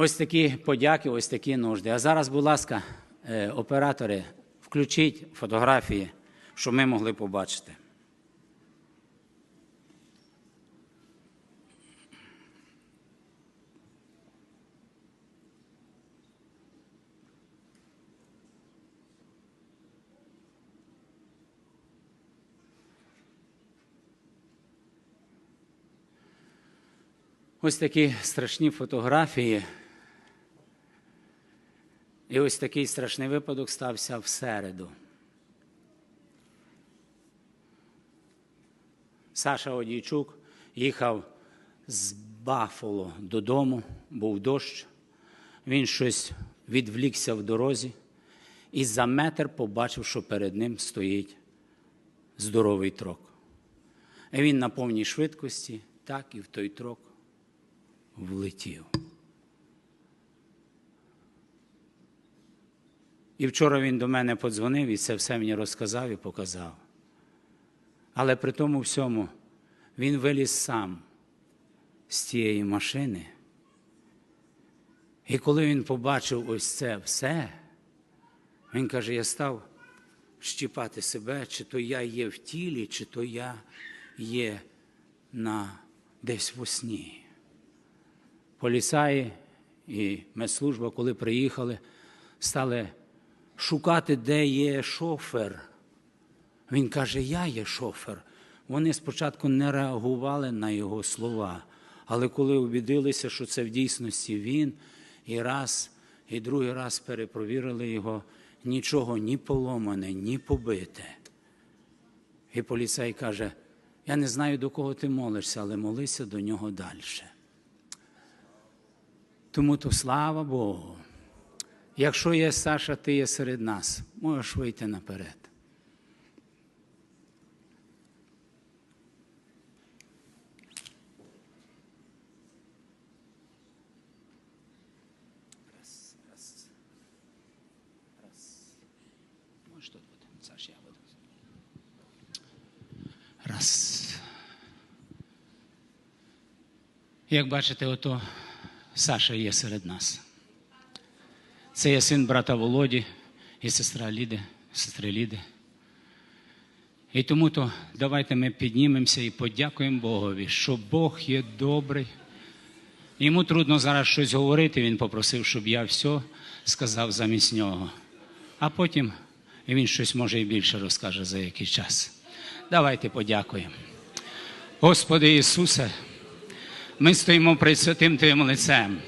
Ось такі подяки, ось такі нужди. А зараз, будь ласка, е, оператори, включіть фотографії, щоб ми могли побачити. Ось такі страшні фотографії. І ось такий страшний випадок стався в середу. Саша Одійчук їхав з Бафоло додому, був дощ. Він щось відвлікся в дорозі і за метр побачив, що перед ним стоїть здоровий трок. І він на повній швидкості, так і в той трок влетів. І вчора він до мене подзвонив і це все мені розказав і показав. Але при тому всьому він виліз сам з тієї машини. І коли він побачив ось це все, він каже: я став щіпати себе, чи то я є в тілі, чи то я є на десь в сні. Поліцаї і медслужба, коли приїхали, стали шукати, де є шофер. Він каже, я є шофер. Вони спочатку не реагували на його слова, але коли убідилися, що це в дійсності він, і раз, і другий раз перепровірили його, нічого ні поломане, ні побите. І поліцай каже: я не знаю, до кого ти молишся, але молися до нього далі. Тому то слава Богу. Якщо є Саша, ти є серед нас, можеш вийти наперед. Раз, раз, раз. Можеш тут бути, Саш, я буду. Раз. Як бачите, ото Саша є серед нас. Це є син брата Володі і сестра Ліди, сестри Ліди. І тому то давайте ми піднімемося і подякуємо Богові, що Бог є добрий. Йому трудно зараз щось говорити, він попросив, щоб я все сказав замість нього. А потім він щось може і більше розкаже за який час. Давайте подякуємо. Господи Ісусе, ми стоїмо перед святим Твоїм лицем.